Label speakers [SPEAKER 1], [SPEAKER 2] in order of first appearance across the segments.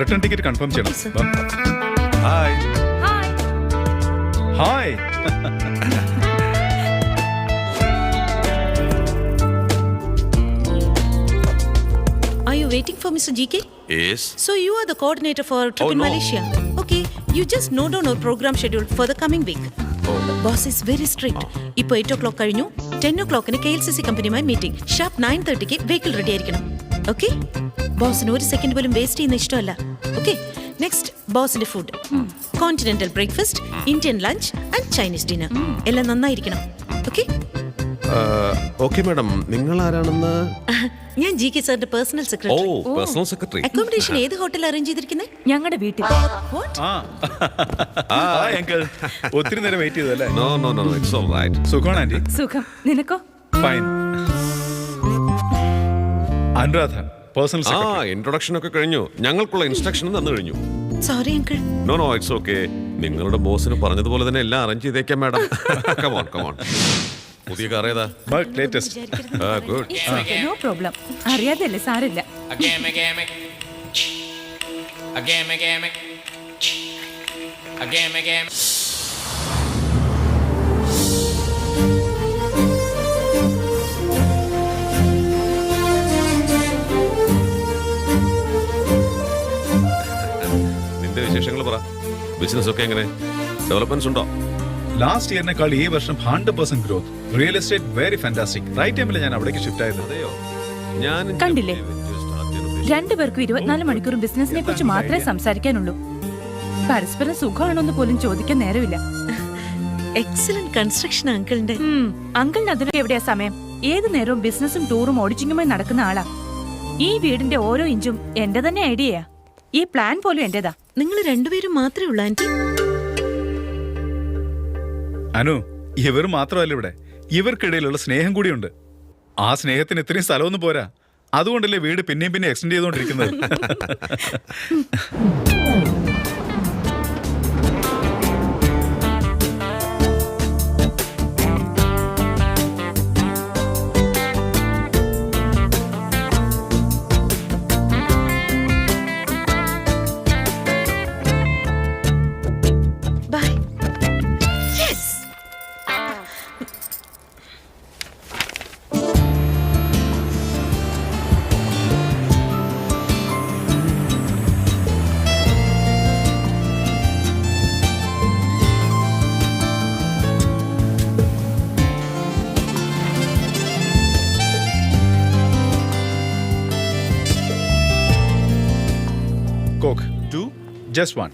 [SPEAKER 1] Return ticket confirm ചെയ്യണം hi
[SPEAKER 2] hi
[SPEAKER 3] Are you waiting for Mr. GK?
[SPEAKER 4] Yes.
[SPEAKER 3] So you are the coordinator for trip
[SPEAKER 4] Oh,
[SPEAKER 3] in
[SPEAKER 4] no.
[SPEAKER 3] Malaysia. Okay, you just note down our program schedule for the coming week. Boss is very strict ഇപ്പോൾ eight o'clock കഴിഞ്ഞു ten ഓ ക്ലോക്കിന് K L C C കമ്പനിയുമായി meeting sharp nine തേർട്ടിക്ക് vehicle ready ആയിരിക്കണം okay ബോസിന് ഒരു second പോലും വേസ്റ്റ് ചെയ്യുന്ന ഇഷ്ടമല്ല. ഓക്കെ നെക്സ്റ്റ് ബോസിന്റെ food continental breakfast Indian lunch and Chinese dinner എല്ലാം നന്നായിരിക്കണം. ഓക്കെ
[SPEAKER 4] ഓക്കെ മാഡം നിങ്ങൾ ആരാണെന്ന്?
[SPEAKER 3] ഞാൻ ജി കെ സാറിന്റെ personal
[SPEAKER 4] oh
[SPEAKER 3] secretary
[SPEAKER 4] personal secretary
[SPEAKER 3] accommodation ഏത് ഹോട്ടൽ അറേഞ്ച് ചെയ്തിരിക്കുന്നത്
[SPEAKER 5] ഞങ്ങളുടെ വീട്ടിൽ.
[SPEAKER 1] ആ. ആ അങ്കിൾ ഒത്തിരി നേരം വെയിറ്റ് ചെയ്തല്ലേ
[SPEAKER 4] no no no it's all right
[SPEAKER 1] സുഖമാണ് ആന്റി?
[SPEAKER 5] സുഖം. നിനക്കോ?
[SPEAKER 1] ഫൈൻ അനുരാധ പേഴ്സണൽ
[SPEAKER 4] ആ
[SPEAKER 1] സെക്രട്ടറി
[SPEAKER 4] ഇൻട്രൊഡക്ഷൻ ഒക്കെ കഴിഞ്ഞു. ഞങ്ങൾക്കുള്ള ഇൻസ്ട്രക്ഷൻ തന്നു കഴിഞ്ഞു.
[SPEAKER 3] Sorry uncle
[SPEAKER 4] no no it's okay നിങ്ങളുടെ ബോസിന് പറഞ്ഞതുപോലെ തന്നെ എല്ലാം അറേഞ്ച് ചെയ്തേക്കാം madam come on come on പുതിയ കാർ ഏതാ?
[SPEAKER 1] ബക്ക് ലേറ്റസ്റ്റ്
[SPEAKER 4] ഗുഡ്
[SPEAKER 5] നോ പ്രോബ്ലം അറിയാതല്ലേ സാരില്ല
[SPEAKER 6] Again, again, again,
[SPEAKER 4] വിശേഷങ്ങൾ പറ. ബിസിനസ് ഒക്കെ എങ്ങനെ? ഡെവലപ്മെന്റ്സ് ഉണ്ടോ?
[SPEAKER 1] ലാസ്റ്റ് ഇയറിനേക്കാൾ ഈ വർഷം hundred percent growth real estate very fantastic right ടൈമിൽ ഞാൻ അവിടേക്ക് ഷിഫ്റ്റ് ആയത്.
[SPEAKER 4] അതെയോ? ഞാൻ
[SPEAKER 5] കണ്ടില്ലേ? രണ്ടുപേർക്കും ഇരുപത്തിനാല് മണിക്കൂറും ബിസിനസിനെ കുറിച്ച് മാത്രമേ സംസാരിക്കാനുള്ളൂ. പരസ്പരം സുഖമാണോന്ന് പോലും ചോദിക്കാൻ നേരമില്ല.
[SPEAKER 3] എക്സലന്റ് കൺസ്ട്രക്ഷൻ അങ്കിളിന്റെ
[SPEAKER 5] അങ്കിളിന് അതിനൊക്കെ എവിടെയാ സമയം? ഏത് നേരവും ബിസിനസ്സും ടൂറും ഓടിച്ചിങ്ങുമായി നടക്കുന്ന ആളാ. ഈ വീടിന്റെ ഓരോ ഇഞ്ചും എന്റെ തന്നെ ഐഡിയയാ ഈ പ്ലാൻ പോലും എന്റേതാ.
[SPEAKER 3] നിങ്ങൾ രണ്ടുപേരും മാത്രമേ ഉള്ളൂ ആന്റി.
[SPEAKER 1] അനു ഇവർ മാത്രമല്ല ഇവിടെ. ഇവർക്കിടയിലുള്ള സ്നേഹം കൂടിയുണ്ട്. ആ സ്നേഹത്തിന് ഇത്രയും സ്ഥലമൊന്നും പോരാ. അതുകൊണ്ടല്ലേ വീട് പിന്നെയും പിന്നെ എക്സ്റ്റെൻഡ് ചെയ്തുകൊണ്ടിരിക്കുന്നത്? ജസ്റ്റ് വൺ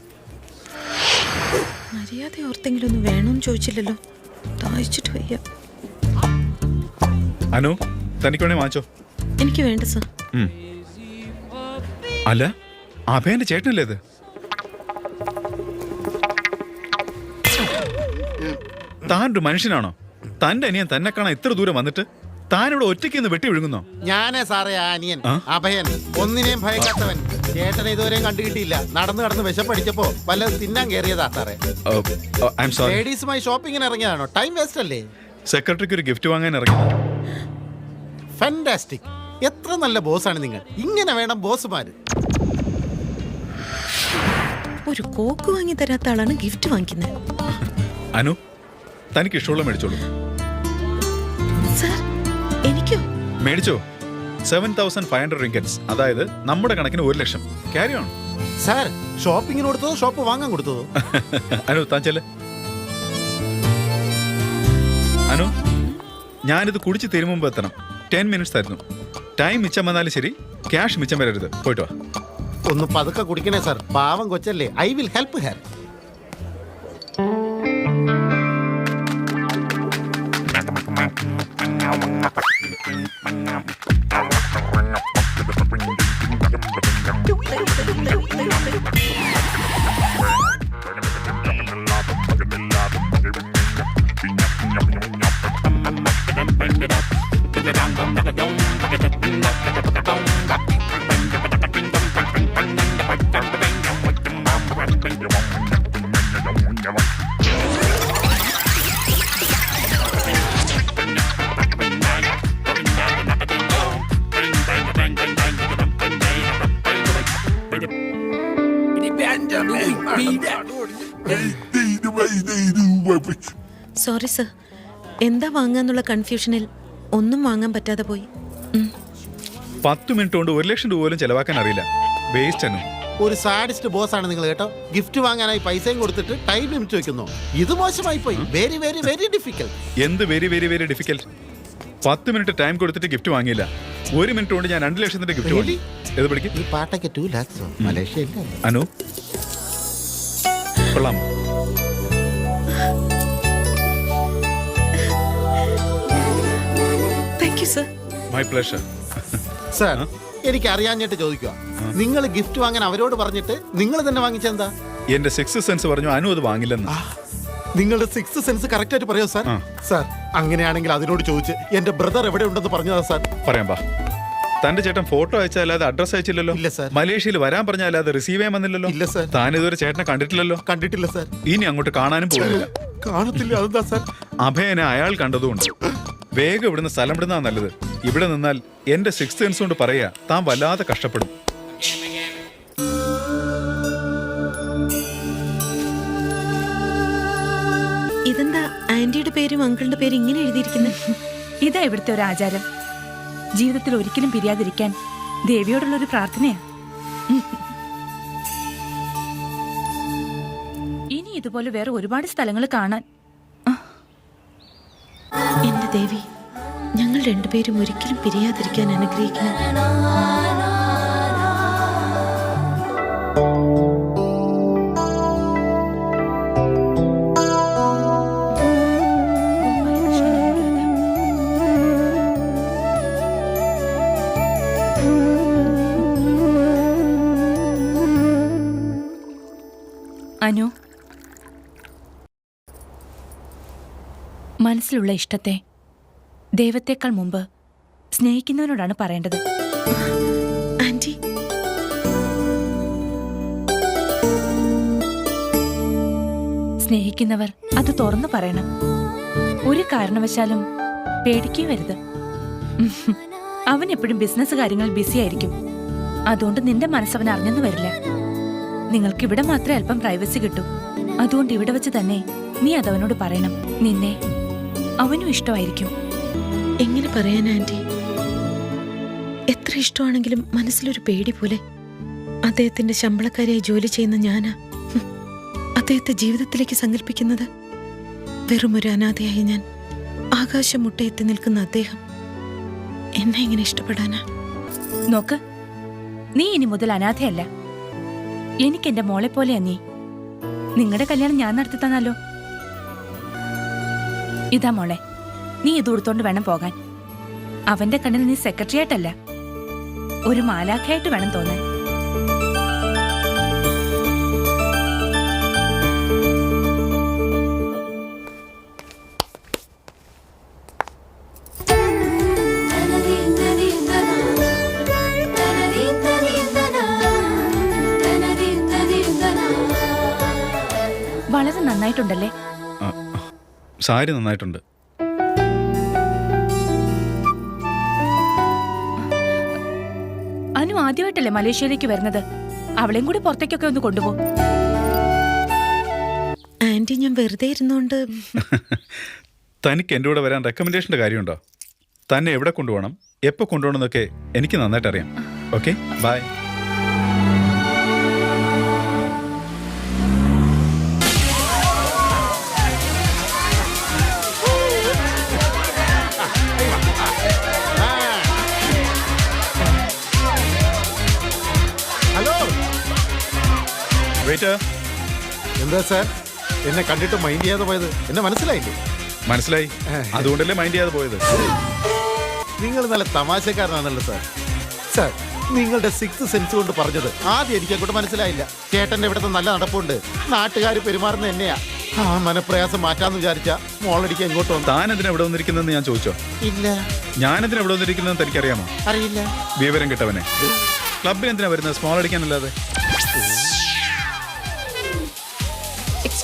[SPEAKER 3] മര്യാദ ഓർത്തെങ്കിലും ഒന്ന് വേണമെന്ന് ചോദിച്ചില്ലല്ലോ. താഴ്ചിട്ട് വയ്യ.
[SPEAKER 1] അനു തനിക്ക് വേണേ വാങ്ങിച്ചോ.
[SPEAKER 3] എനിക്ക് വേണ്ട സർ.
[SPEAKER 1] അല്ല അഭയന്റെ ചേട്ടനല്ലേ ഇത്? താൻ ഒരു മനുഷ്യനാണോ? തന്റെ അനിയൻ തന്നെ കാണാൻ ഇത്ര ദൂരം വന്നിട്ട് താൻ ഇവിടെ ഒറ്റയ്ക്ക് നിന്ന് വെട്ടി വിഴുങ്ങുന്നോ?
[SPEAKER 7] ഞാനേ സാറേ ആ അനിയൻ അഭയൻ. ഒന്നിനെയും ഭയക്കാത്തവൻ. ചേട്ടനെ ഇതുവരെയും കണ്ടുകിട്ടിയില്ല. നടന്നു കടന്ന് വിശപ്പടിച്ചപ്പോ വല്ലതും തിന്നാൻ കയറിയതാ സാറേ.
[SPEAKER 1] ഐ എം സോറി
[SPEAKER 7] ലേഡീസുമായി ഷോപ്പിങ്ങിന് ഇറങ്ങിയതാണോ? ടൈം വേസ്റ്റ് അല്ലേ?
[SPEAKER 1] സെക്രട്ടറിക്ക് ഒരു ഗിഫ്റ്റ് വാങ്ങാൻ ഇറങ്ങി
[SPEAKER 7] ഫാന്റാസ്റ്റിക് എത്ര നല്ല ബോസാണ് നിങ്ങൾ. ഇങ്ങനെ വേണം ബോസുമാര്.
[SPEAKER 3] ഒരു കോക്ക് വാങ്ങി തരാത്ത ആളാണ് ഗിഫ്റ്റ് വാങ്ങിക്കുന്നത്.
[SPEAKER 1] അനു തനിക്ക് ഇഷ്ടമുള്ള മേടിച്ചോളൂ.
[SPEAKER 3] സാർ എനിക്കോ?
[SPEAKER 1] മേടിച്ചോ? Seven thousand five hundred ringgits അതായത് നമ്മുടെ കണക്കിന് ഒരു ലക്ഷം. ക്യാരി ഓൺ
[SPEAKER 7] സാർ ഷോപ്പിങ്ങിന് കൊടുത്തതോ ഷോപ്പ് വാങ്ങാൻ കൊടുത്തതോ?
[SPEAKER 1] അനു താൻ ചെല്ല്. അനു ഞാനിത് കുടിച്ച് തീരും മുമ്പ് എത്തണം. ടെൻ മിനിറ്റ്സ് ആയിരുന്നു. ടൈം മിച്ചം വന്നാലും ശരി ക്യാഷ് മിച്ചം വരരുത്. പോയിട്ട് വാ.
[SPEAKER 7] ഒന്ന് പതുക്കെ കുടിക്കണേ സാർ. പാവം കൊച്ചല്ലേ. I will help here
[SPEAKER 3] sorry sir എന്താ വാങ്ങാന്നുള്ള കൺഫ്യൂഷനിൽ ഒന്നും വാങ്ങാൻ പറ്റാതെ പോയി.
[SPEAKER 1] പത്ത് മിനിറ്റ് കൊണ്ട് ഒരു ലക്ഷം രൂപ പോലും ചെലവാക്കാൻ അറിയില്ല. വേസ്റ്റ് ആണ്.
[SPEAKER 7] ഒരു സാഡിസ്റ്റ് ബോസ് ആണ് നിങ്ങൾ കേട്ടോ. ഗിഫ്റ്റ് വാങ്ങാനായി പൈസയും കൊടുത്തിട്ട് ടൈം ലിമിറ്റ് വെക്കുന്നു. ഇത് മോശമായി പോയി വെരി വെരി വെരി ഡിഫിക്കൽട്ട്
[SPEAKER 1] എന്ത് വെരി വെരി വെരി ഡിഫിക്കൽട്ട് പത്ത് മിനിറ്റ് ടൈം കൊടുത്തിട്ട് ഗിഫ്റ്റ് വാങ്ങിയില്ല. ഒരു മിനിറ്റ് കൊണ്ട് ഞാൻ രണ്ട് ലക്ഷത്തിന്റെ ഗിഫ്റ്റ് വാങ്ങി. ഏത് പഠിക്കും.
[SPEAKER 7] ഈ പാട്ടൊക്കെ ടു ലാക്സ് മലേഷ്യ
[SPEAKER 1] അനു. കൊള്ളാമോ
[SPEAKER 3] സർ
[SPEAKER 1] മൈ പ്ലഷർ
[SPEAKER 7] സാർ എനിക്ക് അറിയാഞ്ഞിട്ട് ചോദിക്കുക നിങ്ങൾ ഗിഫ്റ്റ് വാങ്ങാൻ അവരോട് പറഞ്ഞിട്ട് നിങ്ങൾ തന്നെ വാങ്ങിച്ചെന്താ?
[SPEAKER 1] എന്റെ സിക്സ് സെൻസ് പറഞ്ഞു അനു അത് വാങ്ങില്ലെന്ന്.
[SPEAKER 7] നിങ്ങളുടെ സിക്സ് സെൻസ് കറക്റ്റ് ആയിട്ട് പറയോ സാർ. സാർ അങ്ങനെയാണെങ്കിൽ അതിനോട് ചോദിച്ച് എന്റെ ബ്രദർ എവിടെ ഉണ്ടെന്ന് പറഞ്ഞതാ സാർ
[SPEAKER 1] പറയാം ബാ തന്റെ ചേട്ടൻ ഫോട്ടോ അയച്ചാലാതെ അഡ്രസ് അയച്ചില്ലല്ലോ?
[SPEAKER 7] ഇല്ല, സർ.
[SPEAKER 1] മലേഷ്യയിൽ വരാൻ പറഞ്ഞാലാതെ റിസീവ് ചെയ്യാൻ വന്നില്ലല്ലോ?
[SPEAKER 7] ഇല്ല, സാർ
[SPEAKER 1] താൻ ഇതുവരെ ചേട്ടനെ കണ്ടിട്ടില്ലല്ലോ?
[SPEAKER 7] കണ്ടിട്ടില്ല സാർ
[SPEAKER 1] ഇനി അങ്ങോട്ട് കാണാനും പോകുന്നില്ല.
[SPEAKER 7] കാണത്തില്ല അതെന്താ സാർ
[SPEAKER 1] അഭയനെ അയാൾ കണ്ടതുകൊണ്ട്. വേഗം ഇവിടുന്ന് സ്ഥലം വിടുന്നതാ നല്ലത്. ഇവിടെ നിന്നാൽ എന്റെ സിക്സ് സെൻസ് കൊണ്ട് പറയാ താൻ വല്ലാതെ കഷ്ടപ്പെടും.
[SPEAKER 3] ഇതെന്താ ആന്റിയുടെ പേരും അങ്കിളിന്റെ പേരും ഇങ്ങനെ എഴുതിയിരിക്കുന്നത്
[SPEAKER 5] ഇതാ ഇവിടുത്തെ ഒരു ആചാരം. ജീവിതത്തിൽ ഒരിക്കലും പിരിയാതിരിക്കാൻ ദേവിയോടുള്ള ഒരു പ്രാർത്ഥനയാ ഇനി ഇതുപോലെ വേറെ ഒരുപാട് സ്ഥലങ്ങൾ കാണാൻ
[SPEAKER 3] ദേവി ഞങ്ങൾ രണ്ടുപേരും ഒരിക്കലും പിരിയാതിരിക്കാൻ അനുഗ്രഹിക്കണം.
[SPEAKER 5] അനു മനസ്സിലുള്ള ഇഷ്ടത്തെ ദൈവത്തെക്കാൾ മുമ്പ് സ്നേഹിക്കുന്നവനോടാണ് പറയേണ്ടത്.
[SPEAKER 3] ആന്റി.
[SPEAKER 5] സ്നേഹിക്കുന്നവർ അത് തുറന്നു പറയണം. ഒരു കാരണവശാലും പേടിക്കുകയും വരുത് അവൻ എപ്പോഴും ബിസിനസ് കാര്യങ്ങൾ ബിസി ആയിരിക്കും. അതുകൊണ്ട് നിന്റെ മനസ്സവൻ അറിഞ്ഞെന്ന് വരില്ല. നിങ്ങൾക്ക് ഇവിടെ മാത്രമേ അല്പം പ്രൈവസി കിട്ടൂ. അതുകൊണ്ട് ഇവിടെ വെച്ച് തന്നെ നീ അതവനോട് പറയണം. നിന്നെ അവനും ഇഷ്ടമായിരിക്കും.
[SPEAKER 3] എങ്ങനെ പറയാൻ ആന്റി? എത്ര ഇഷ്ടമാണെങ്കിലും മനസ്സിലൊരു പേടി പോലെ അദ്ദേഹത്തിന്റെ ശമ്പളക്കാരിയായി ജോലി ചെയ്യുന്ന ഞാനാ. അദ്ദേഹത്തെ ജീവിതത്തിലേക്ക് സങ്കല്പിക്കുന്നത് വെറും ഒരു അനാഥയായി ഞാൻ ആകാശം മുട്ടയെത്തി നിൽക്കുന്ന അദ്ദേഹം. എന്നെ എങ്ങനെ ഇഷ്ടപ്പെടാനാ?
[SPEAKER 5] നോക്ക് നീ ഇനി മുതൽ അനാഥയല്ല. എനിക്ക് എന്റെ മോളെ പോലെയാ നീ. നിങ്ങളുടെ കല്യാണം ഞാൻ നടത്തി തന്നാലോ? ഇതാ മോളെ. നീ ഇത് വേണം പോകാൻ. അവന്റെ കണ്ണിൽ നീ സെക്രട്ടറി ആയിട്ടല്ല. ഒരു മാലാഖയായിട്ട് വേണം തോന്നാൻ. വളരെ നന്നായിട്ടുണ്ടല്ലേ?
[SPEAKER 1] സാരി നന്നായിട്ടുണ്ട്.
[SPEAKER 5] ആദ്യമായിട്ടല്ലേ മലേഷ്യയിലേക്ക് വരുന്നത്? അവളെയും കൂടി പുറത്തേക്കൊക്കെ ഒന്ന് കൊണ്ടുപോ.
[SPEAKER 3] ആന്റി ഞാൻ വെറുതെ ഇരുന്നോണ്ട്.
[SPEAKER 1] തനിക്ക് എന്റെ കൂടെ വരാൻ റെക്കമെൻഡേഷന്റെ കാര്യമുണ്ടോ? തന്നെ എവിടെ കൊണ്ടുപോകണം? എപ്പോ കൊണ്ടുപോകണം എന്നൊക്കെ എനിക്ക് നന്നായിട്ട് അറിയാം ഓക്കെ ബൈ വെയിറ്റ്
[SPEAKER 7] എന്താ സാർ? എന്നെ കണ്ടിട്ട് മൈൻഡ് ചെയ്യാതെ പോയത്? എന്നെ മനസ്സിലായില്ലേ?
[SPEAKER 1] മനസ്സിലായി. അതുകൊണ്ടല്ലേ മൈൻഡ് ചെയ്യാതെ പോയത്?
[SPEAKER 7] നിങ്ങൾ നല്ല തമാശക്കാരനാണല്ലോ സാർ. സാർ നിങ്ങളുടെ സിക്സ് സെൻസ് കൊണ്ട് പറഞ്ഞത് ആദ്യം എനിക്ക് അങ്ങോട്ട് മനസ്സിലായില്ല. ചേട്ടന്റെ ഇവിടുത്തെ നല്ല നടപ്പുണ്ട്. നാട്ടുകാർ പെരുമാറുന്ന എന്നെയാ. ആ മനപ്രയാസം മാറ്റാന്ന് വിചാരിച്ച മോളടിക്ക് എങ്ങോട്ട് വന്നു?
[SPEAKER 1] താൻ എന്തിനാ ഇവിടെ വന്നിരിക്കുന്നതെന്ന് ഞാൻ ചോദിച്ചോ?
[SPEAKER 7] ഇല്ല.
[SPEAKER 1] ഞാൻ എന്തിനാ ഇവിടെ വന്നിരിക്കുന്നതെന്ന് തനിക്കറിയാമോ?
[SPEAKER 7] അറിയില്ല.
[SPEAKER 1] വിവരം കിട്ടവനെ. ക്ലബിൽ എന്തിനാ വരുന്നത്? Small അടിക്കാനല്ലാതെ.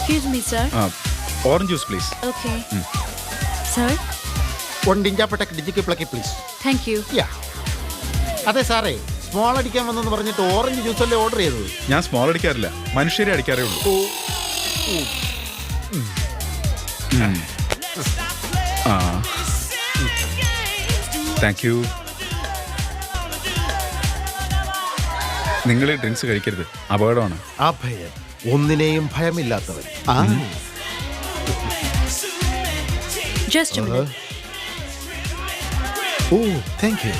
[SPEAKER 2] Excuse me
[SPEAKER 1] sir orange juice please
[SPEAKER 2] okay sir
[SPEAKER 7] one ഡിഞ്ചാപ്പട്ടക്ക് ഡിജിക്ക് പ്ലക്കി പ്ലീസ്
[SPEAKER 2] താങ്ക് യു
[SPEAKER 7] യാ അതെ സാറേ സ്മോൾ അടിക്കാൻ വന്നെന്ന് പറഞ്ഞിട്ട് ഓറഞ്ച് ജ്യൂസ് അല്ലേ ഓർഡർ ചെയ്തത്
[SPEAKER 1] ഞാൻ സ്മോൾ അടിക്കാറില്ല മനുഷ്യരെ അടിക്കാറേ ഉള്ളൂ. താങ്ക് യു നിങ്ങൾ ഡ്രിങ്ക്സ് കഴിക്കരുത്. അപകടമാണ്.
[SPEAKER 7] അഭയം. ഒന്നിനെയും ഭയമില്ലാത്തവൻ.
[SPEAKER 2] minute.
[SPEAKER 7] ഓ താങ്ക് യു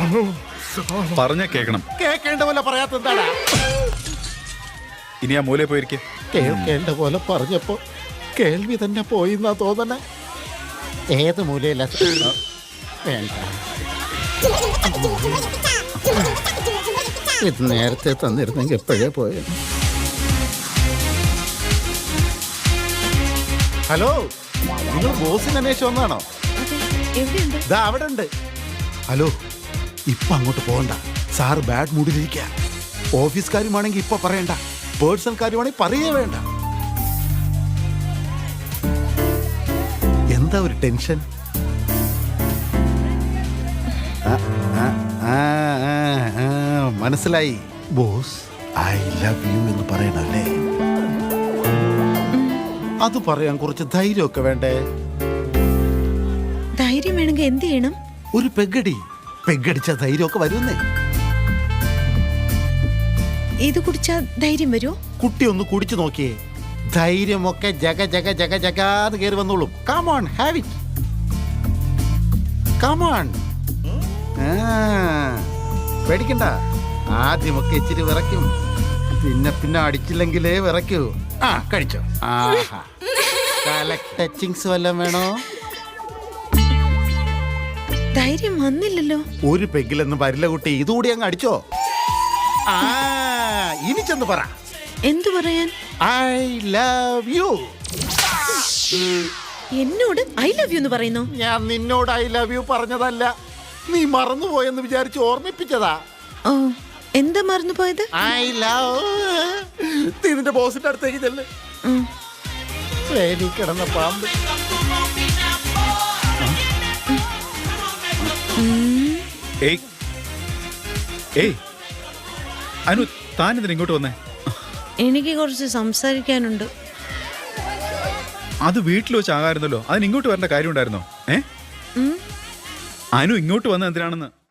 [SPEAKER 1] പറഞ്ഞ കേക്കണം
[SPEAKER 7] കേൾക്കേണ്ട പോലെ പറയാത്ത എന്താടാ?
[SPEAKER 1] ഇനി ആ മൂലയിൽ പോയിരിക്കെ.
[SPEAKER 7] കേൾക്കേണ്ട പോലെ പറഞ്ഞപ്പോ കേൾവി തന്നെ പോയിന്നാ തോന്നണേ. ഏത് മൂലയില്ല വേണ്ട. ഇത് നേരത്തെ തന്നിരുന്നെങ്കിൽ എപ്പോഴേ പോയ? ഹലോ നിങ്ങൾ ബോസിന് അന്വേഷിച്ചു വന്നാണോ ഇതാ അവിടെ ഉണ്ട് ഹലോ ഇപ്പൊ അങ്ങോട്ട് പോകണ്ട. സാർ ബാഡ് മൂഡിലിരിക്കുക ഓഫീസ് കാര്യമാണെങ്കിൽ ഇപ്പൊ പറയണ്ട. പേഴ്സണൽ കാര്യമാണെങ്കിൽ പറയേ വേണ്ട. എന്താ ഒരു ടെൻഷൻ? മനസ്സിലായി. ബോസ് ഐ ലവ് യു എന്ന് പറയണല്ലേ? അത് പറയാൻ കുറച്ച് ധൈര്യമൊക്കെ വേണ്ടേ?
[SPEAKER 3] ധൈര്യം വേണമെങ്കിൽ എന്ത് ചെയ്യണം?
[SPEAKER 7] ഒരു പെഗടി. പെഗടിച്ച ധൈര്യമൊക്കെ വരുന്നേ.
[SPEAKER 3] ഇത് കുടിച്ചാ ധൈര്യം വരുമോ
[SPEAKER 7] കുട്ടി ഒന്ന് കുടിച്ചു നോക്കിയേ. ധൈര്യമൊക്കെ ജഗ ജഗ ജഗ ജഗാന്ന് കയറി വന്നോളും. കമോൺ ഹാവിറ്റ് ഇറ്റ് കമോൺ പേടിക്കണ്ട. ആദ്യമൊക്കെ ഇച്ചിരി വിറയ്ക്കും. പിന്നെ പിന്നെ അടിച്ചില്ലെങ്കിലേ വിറയ്ക്കൂ. ആ കഴിച്ചോ. ആഹാ. ടച്ചിങ്സ് വല്ലതും വേണോ?
[SPEAKER 3] ധൈര്യം വന്നില്ലല്ലോ.
[SPEAKER 7] ഒരു പെഗിലൊന്നും വരില്ല കുട്ടി. ഇതുകൂടി അങ്ങ് അടിച്ചോ. ആ ഇനി ചെന്ന് പറ.
[SPEAKER 3] എന്തു പറയാൻ?
[SPEAKER 7] I love you.
[SPEAKER 3] എന്നോട് ഐ ലവ് യു എന്ന് പറയുന്നു?
[SPEAKER 7] ഞാൻ നിന്നോട് ഐ ലവ് യു പറഞ്ഞതല്ല. നീ മറന്നുപോയെന്ന് വിചാരിച്ച് ഓർമ്മിപ്പിച്ചതാ.
[SPEAKER 3] ഓ എന്താ മറന്നു പോയത്
[SPEAKER 7] ഐ ലവ് നീ നിന്റെ ബോസിന്റെ അടുത്തേക്ക് ചെല്ല്. വേലി കിടന്ന പാമ്പ്.
[SPEAKER 1] ഏയ്. ഏയ്. അനു താൻ ഇതിന് ഇങ്ങോട്ട് വന്നേ.
[SPEAKER 3] എനിക്ക് കുറച്ച് സംസാരിക്കാനുണ്ട്.
[SPEAKER 1] അത് വീട്ടിൽ വെച്ച് ആകാരുന്നല്ലോ അതിന് ഇങ്ങോട്ട് വരേണ്ട കാര്യം ഉണ്ടായിരുന്നോ ഏ. അനു ഇങ്ങോട്ട് വന്ന എന്തിനാണെന്ന്?